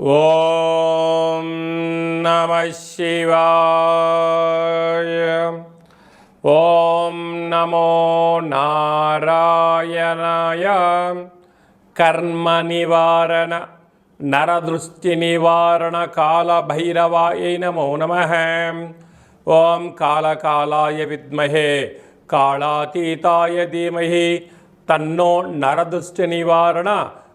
ఓం నమ శివాయ. ఓం నమో నారాయణాయ. కర్మ నివారణ నరదృష్టి నివారణ కాల భైరవాయ నమో నమ. ఓం కాళకాలాయ విద్మహే కాళాతీతాయ ధీమహి తన్నో నరదృష్టి నివారణ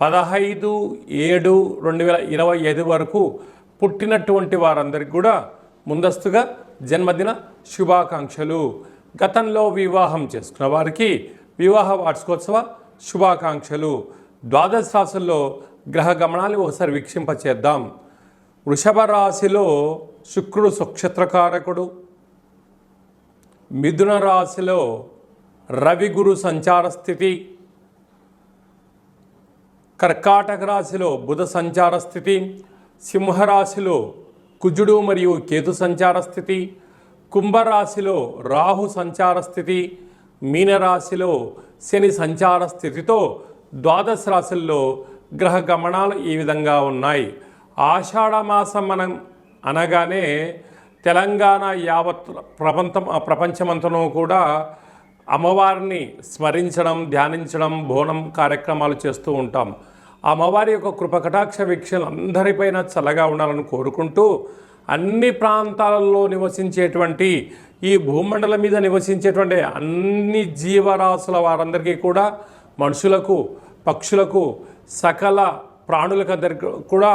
పదహైదు ఏడు రెండు వేల ఇరవై ఐదు వరకు పుట్టినటువంటి వారందరికీ కూడా ముందస్తుగా జన్మదిన శుభాకాంక్షలు. గతంలో వివాహం చేసుకున్న వారికి వివాహ వార్షికోత్సవ శుభాకాంక్షలు. ద్వాదశ రాశుల్లో గ్రహ గమనాలు ఒకసారి వీక్షింపచేద్దాం. వృషభ రాశిలో శుక్రుడు సుక్షత్రకారకుడు మిథున రాశిలో రవి గురు సంచార స్థితి. కర్కాటక రాశిలో బుధ సంచార స్థితి సింహరాశిలో కుజుడు మరియు కేతు సంచార స్థితి కుంభరాశిలో రాహు సంచార స్థితి మీనరాశిలో శని సంచార స్థితితో ద్వాదశ రాశుల్లో గ్రహ గమనాలు ఈ విధంగా ఉన్నాయి. ఆషాఢమాసం మనం అనగానే తెలంగాణ యావత్ ప్రపంచం ప్రపంచమంతనూ కూడా అమ్మవారిని స్మరించడం ధ్యానించడం బోనం కార్యక్రమాలు చేస్తూ ఉంటాం. అమ్మవారి యొక్క కృపకటాక్ష వీక్షలు అందరిపైన చల్లగా ఉండాలని కోరుకుంటూ అన్ని ప్రాంతాలలో నివసించేటువంటి ఈ భూమండలం మీద నివసించేటువంటి అన్ని జీవరాశుల వారందరికీ కూడా మనుషులకు పక్షులకు సకల ప్రాణులకు అందరికీ కూడా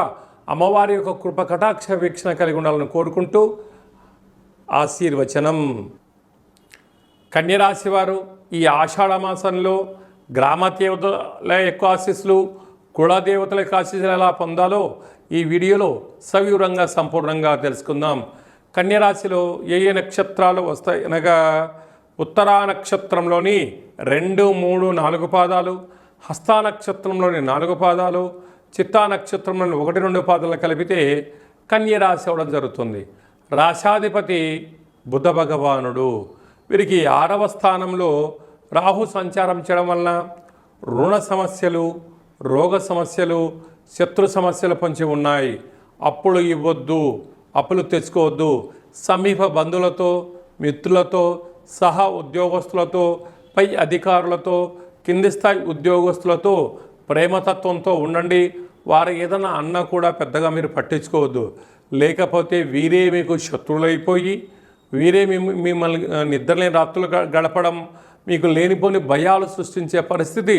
అమ్మవారి యొక్క కృపకటాక్ష వీక్షణ కలిగి ఉండాలని కోరుకుంటూ ఆశీర్వచనం. కన్యరాశి వారు ఈ ఆషాఢ మాసంలో గ్రామ దేవతల ఎక్కువ ఆశీస్సులు కులదేవతల యొక్క ఆశీస్సులు ఎలా పొందాలో ఈ వీడియోలో సవివరంగా సంపూర్ణంగా తెలుసుకుందాం. కన్యరాశిలో ఏ ఏ నక్షత్రాలు వస్తాయి? అనగా ఉత్తరా నక్షత్రంలోని రెండు మూడు నాలుగు పాదాలు హస్తా నక్షత్రంలోని నాలుగు పాదాలు చిత్తా నక్షత్రంలోని ఒకటి రెండు పాదాలు కలిపితే కన్యరాశి అవడం జరుగుతుంది. రాశాధిపతి బుధ భగవానుడు. వీరికి ఆరవ స్థానంలో రాహు సంచారం చేయడం వలన రుణ సమస్యలు రోగ సమస్యలు శత్రు సమస్యలు పొంచి ఉన్నాయి. అప్పులు ఇవ్వద్దు అప్పులు తెచ్చుకోవద్దు. సమీప బంధువులతో మిత్రులతో సహా ఉద్యోగస్తులతో పై అధికారులతో కింది స్థాయి ఉద్యోగస్తులతో ప్రేమతత్వంతో ఉండండి. వారు ఏదైనా అన్నా కూడా పెద్దగా మీరు పట్టించుకోవద్దు. లేకపోతే వీరే మీకు శత్రువులైపోయి వీరే మిమ్మల్ని నిద్రలేని రాత్రులు గ- గడపడం మీకు లేనిపోని భయాలు సృష్టించే పరిస్థితి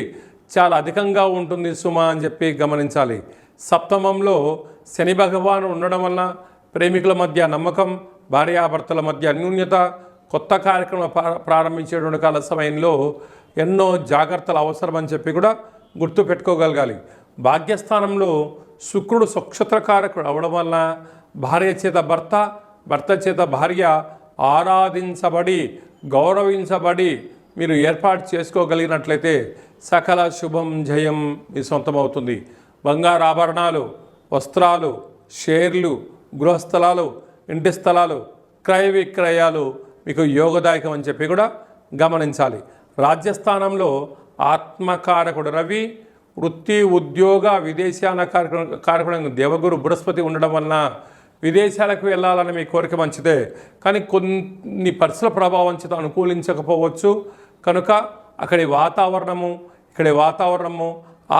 చాలా అధికంగా ఉంటుంది సుమా అని చెప్పి గమనించాలి. సప్తమంలో శని భగవాను ఉండడం వలన ప్రేమికుల మధ్య నమ్మకం భార్యాభర్తల మధ్య అన్యూన్యత కొత్త కార్యక్రమం ప్రా- ప్రారంభించేటువంటి కాల సమయంలో ఎన్నో జాగ్రత్తలు అవసరం అని చెప్పి కూడా గుర్తు పెట్టుకోగలగాలి. భాగ్యస్థానంలో శుక్రుడు స్వక్షత్రకారకుడు అవడం వలన భార్య చేత భర్త భర్త చేత భార్య ఆరాధించబడి గౌరవించబడి మీరు ఏర్పాటు చేసుకోగలిగినట్లయితే సకల శుభం జయం మీ సొంతమవుతుంది. బంగారు ఆభరణాలు వస్త్రాలు షేర్లు గృహస్థలాలు ఇంటి స్థలాలు క్రయ విక్రయాలు మీకు యోగదాయకం అని చెప్పి కూడా గమనించాలి. రాజ్యస్థానంలో ఆత్మకారకుడు రవి వృత్తి ఉద్యోగ విదేశాన కార్యక్రమ కార్యక్రమం దేవగురు బృహస్పతి ఉండడం వలన విదేశాలకు వెళ్ళాలని మీ కోరిక మంచిదే. కానీ కొన్ని పరిసర ప్రభావం చేత అనుకూలించకపోవచ్చు. కనుక అక్కడి వాతావరణము ఇక్కడి వాతావరణము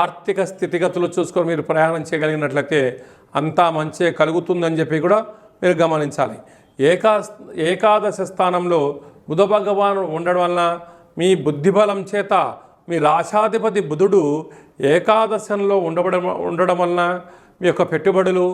ఆర్థిక స్థితిగతులు చూసుకొని మీరు ప్రయాణం చేయగలిగినట్లయితే అంతా మంచే కలుగుతుందని చెప్పి కూడా మీరు గమనించాలి. ఏకా ఏకాదశ స్థానంలో బుధ భగవాను ఉండడం వలన మీ బుద్ధిబలం చేత మీ రాశాధిపతి బుధుడు ఏకాదశంలో ఉండబడ ఉండడం వలన మీ యొక్క పెట్టుబడులు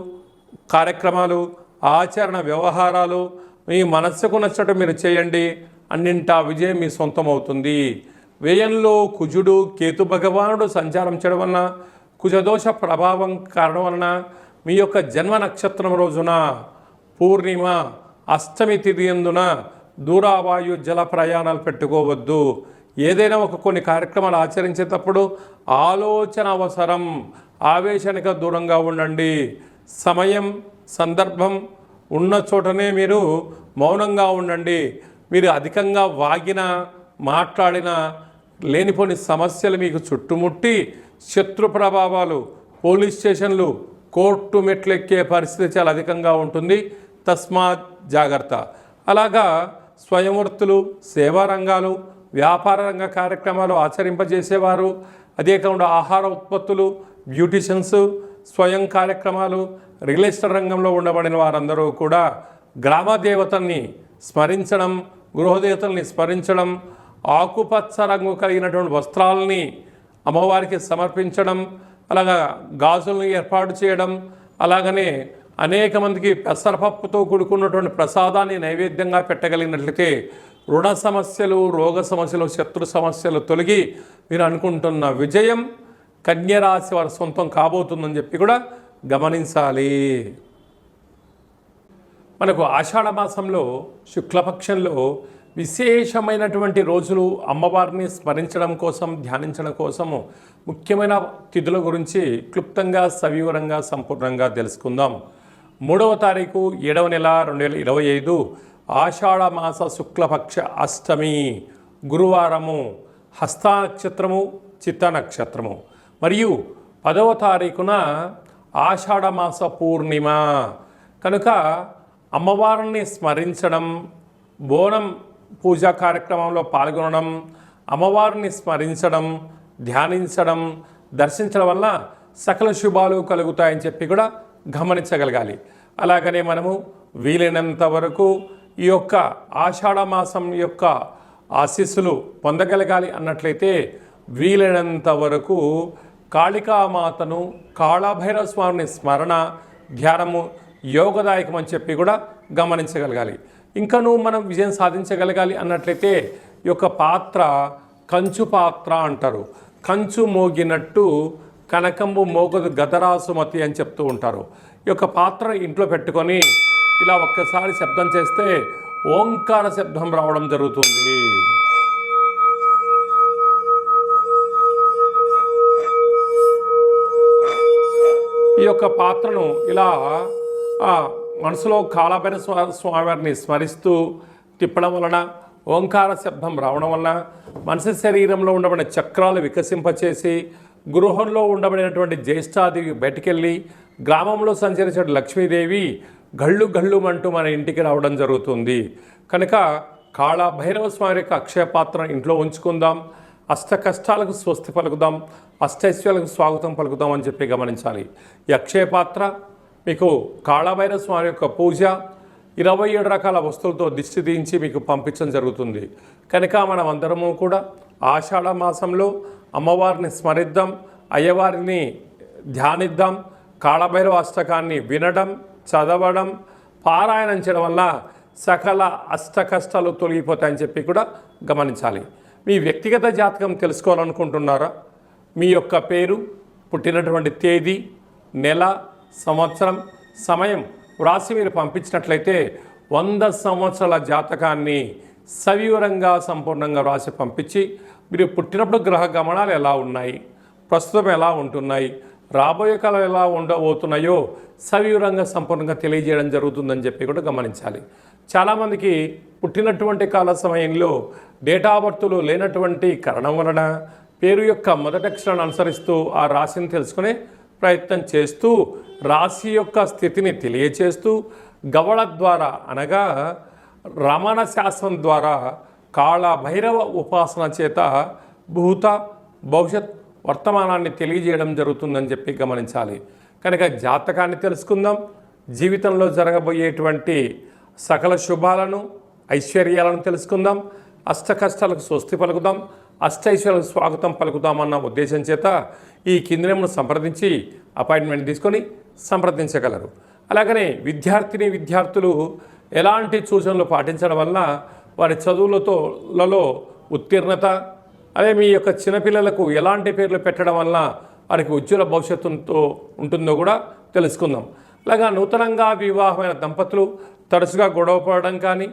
కార్యక్రమాలు ఆచరణ వ్యవహారాలు మీ మనస్సుకు నచ్చట మీరు చేయండి. అన్నింటా విజయం మీ సొంతం అవుతుంది వ్యయంలో కుజుడు కేతు భగవానుడు సంచారం చేయడం వలన కుజదోష ప్రభావం కారణం వలన మీ యొక్క జన్మ నక్షత్రం రోజున పూర్ణిమ అష్టమి తిథి ఎందున దూరావాయు జల ప్రయాణాలు పెట్టుకోవద్దు. ఏదైనా ఒక కొన్ని కార్యక్రమాలు ఆచరించేటప్పుడు ఆలోచన అవసరం. ఆవేశానికి దూరంగా ఉండండి. సమయం సందర్భం ఉన్న చోటనే మీరు మౌనంగా ఉండండి. మీరు అధికంగా వాగిన మాట్లాడిన లేనిపోని సమస్యలు మీకు చుట్టుముట్టి శత్రు ప్రభావాలు పోలీస్ స్టేషన్లు కోర్టు మెట్లెక్కే పరిస్థితి చాలా అధికంగా ఉంటుంది. తస్మాత్ జాగ్రత్త. అలాగా స్వయంవృత్తులు సేవా రంగాలు వ్యాపార రంగ కార్యక్రమాలు ఆచరింపజేసేవారు అదే కాకుండా ఆహార ఉత్పత్తులు బ్యూటిషియన్స్ స్వయం కార్యక్రమాలు రియల్ ఎస్టేట్ రంగంలో ఉండబడిన వారందరూ కూడా గ్రామ దేవతల్ని స్మరించడం గృహదేవతల్ని స్మరించడం ఆకుపచ్చ రంగు కలిగినటువంటి వస్త్రాలని అమ్మవారికి సమర్పించడం అలాగా గాజులను ఏర్పాటు చేయడం అలాగనే అనేక మందికి పెసరపప్పుతో కూడుకున్నటువంటి ప్రసాదాన్ని నైవేద్యంగా పెట్టగలిగినట్లయితే రుణ సమస్యలు రోగ సమస్యలు శత్రు సమస్యలు తొలగి మీరు అనుకుంటున్న విజయం కన్యరాశి వారి సొంతం కాబోతుందని చెప్పి కూడా గమనించాలి. మనకు ఆషాఢ మాసంలో శుక్లపక్షంలో విశేషమైనటువంటి రోజులు అమ్మవారిని స్మరించడం కోసం ధ్యానించడం కోసము ముఖ్యమైన తిథుల గురించి క్లుప్తంగా సవివరంగా సంపూర్ణంగా తెలుసుకుందాం. మూడవ తారీఖు ఏడవ నెల రెండు వేల ఇరవై ఐదు ఆషాఢ మాస శుక్లపక్ష అష్టమి గురువారము హస్త నక్షత్రము చిత్త నక్షత్రము. మరియు పదవ తారీఖున ఆషాఢమాస పూర్ణిమ. కనుక అమ్మవారిని స్మరించడం బోనం పూజా కార్యక్రమంలో పాల్గొనడం అమ్మవారిని స్మరించడం ధ్యానించడం దర్శించడం వల్ల సకల శుభాలు కలుగుతాయని చెప్పి కూడా గమనించగలగాలి. అలాగనే మనము వీలైనంత వరకు ఈ యొక్క ఆషాఢమాసం యొక్క ఆశీస్సులు పొందగలగాలి అన్నట్లయితే వీలైనంత వరకు కాళికామాతను కాళభైరవ స్వామిని స్మరణ ధ్యానము యోగదాయకం అని చెప్పి కూడా గమనించగలగాలి. ఇంకనూ మనం విజయం సాధించగలగాలి అన్నట్లయితే ఈ యొక్క పాత్ర కంచు పాత్ర అంటారు. కంచు మోగినట్టు కనకంబు మోగదు గతరాసుమతి అని చెప్తూ ఉంటారు. ఈ యొక్క పాత్ర ఇంట్లో పెట్టుకొని ఇలా ఒక్కసారి శబ్దం చేస్తే ఓంకార శబ్దం రావడం జరుగుతుంది. ఈ యొక్క పాత్రను ఇలా మనసులో కాలభైర స్వా- స్వామివారిని స్మరిస్తూ తిప్పడం వలన ఓంకార శబ్దం రావడం వలన మనిషి శరీరంలో ఉండబడిన చక్రాలు వికసింపచేసి గృహంలో ఉండబడినటువంటి జ్యేష్ఠాదేవి బయటికెళ్ళి గ్రామంలో సంచరించిన లక్ష్మీదేవి గళ్ళు గళ్ళుమంటూ మన ఇంటికి రావడం జరుగుతుంది. కనుక కాళభైరవ స్వామి యొక్క అక్షయ పాత్ర ఇంట్లో ఉంచుకుందాం. అష్ట కష్టాలకు స్వస్తి పలుకుదాం అష్టైశ్వర్యాలకు స్వాగతం పలుకుదాం అని చెప్పి గమనించాలి. ఈ పాత్ర మీకు కాళభైరవ స్వామి యొక్క పూజ ఇరవై ఏడు రకాల వస్తువులతో దిష్టి దించి మీకు పంపించడం జరుగుతుంది. కనుక మనం అందరము కూడా ఆషాఢ మాసంలో అమ్మవారిని స్మరిద్దాం అయ్యవారిని ధ్యానిద్దాం కాళభైరవ అష్టకాన్ని వినడం చదవడం పారాయణం చేయడం వల్ల సకల అష్ట కష్టాలు తొలగిపోతాయని చెప్పి కూడా గమనించాలి. మీ వ్యక్తిగత జాతకం తెలుసుకోవాలనుకుంటున్నారా? మీ యొక్క పేరు పుట్టినటువంటి తేదీ నెల సంవత్సరం సమయం వ్రాసి మీరు పంపించినట్లయితే వంద సంవత్సరాల జాతకాన్ని సవివరంగా సంపూర్ణంగా వ్రాసి పంపించి మీరు పుట్టినప్పుడు గ్రహ గమనాలు ఎలా ఉన్నాయి? ప్రస్తుతం ఎలా ఉంటున్నాయి? రాబోయే కాలం ఎలా ఉండబోతున్నాయో సవివరంగా సంపూర్ణంగా తెలియజేయడం జరుగుతుందని చెప్పి కూడా గమనించాలి. చాలామందికి పుట్టినటువంటి కాల సమయంలో డేటా బర్త్లో లేనటువంటి కారణం వలన పేరు యొక్క మొదటక్షరాన్ని అనుసరిస్తూ ఆ రాశిని తెలుసుకునే ప్రయత్నం చేస్తూ రాశి యొక్క స్థితిని తెలియచేస్తూ గవళ ద్వారా అనగా రమణ శాస్త్రం ద్వారా కాళ భైరవ ఉపాసన చేత భూత భవిష్యత్ వర్తమానాన్ని తెలియజేయడం జరుగుతుందని చెప్పి గమనించాలి. కనుక జాతకాన్ని తెలుసుకుందాం. జీవితంలో జరగబోయేటువంటి సకల శుభాలను ఐశ్వర్యాలను తెలుసుకుందాం అష్ట కష్టాలకు స్వస్తి పలుకుదాం అష్టైశ్వర్యాలకు స్వాగతం పలుకుదామన్న ఉద్దేశం చేత ఈ కిందనేమును సంప్రదించి అపాయింట్మెంట్ తీసుకొని సంప్రదించగలరు. అలాగనే విద్యార్థిని విద్యార్థులు ఎలాంటి సూచనలు పాటించడం వల్ల వారి చదువులతో లలో ఉత్తీర్ణత అదే మీ యొక్క చిన్నపిల్లలకు ఎలాంటి పేర్లు పెట్టడం వల్ల వారికి ఉజ్వల భవిష్యత్తుతో ఉంటుందో కూడా తెలుసుకుందాం. అలాగా నూతనంగా వివాహమైన దంపతులు తరచుగా గొడవ పడడం కానీ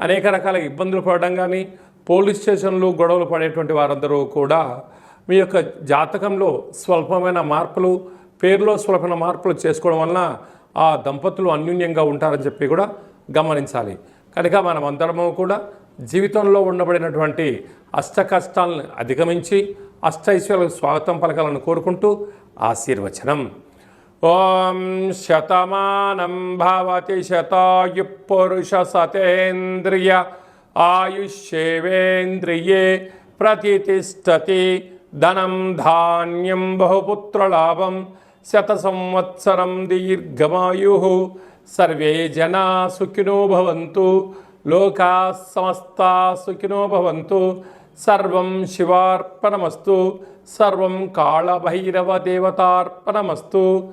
అనేక రకాల ఇబ్బందులు పడడం కానీ పోలీస్ స్టేషన్లు గొడవలు పడేటువంటి వారందరూ కూడా మీ యొక్క జాతకంలో స్వల్పమైన మార్పులు పేరులో స్వల్పమైన మార్పులు చేసుకోవడం వలన ఆ దంపతులు అన్యూన్యంగా ఉంటారని చెప్పి కూడా గమనించాలి. కనుక మనం అందరము కూడా జీవితంలో ఉండబడినటువంటి అష్ట కష్టాలను అధిగమించి అష్టైశ్వర్యాలకు స్వాగతం పలకాలను కోరుకుంటూ ఆశీర్వచనం. ఓం శతమానం భవతి శతాయు పురుష సతేంద్రియ ఆయుష్యేవేంద్రియే ప్రతిష్టతి ధనం ధాన్యం బహుపుత్రలాభం శత సంవత్సరం దీర్ఘమాయు సర్వే జనా సుఖినో భవంతు లోకా సమస్తా సుఖినో భవంతు సర్వం శివార్పణమస్తు సర్వం కాళభైరవ దేవతార్పణమస్తు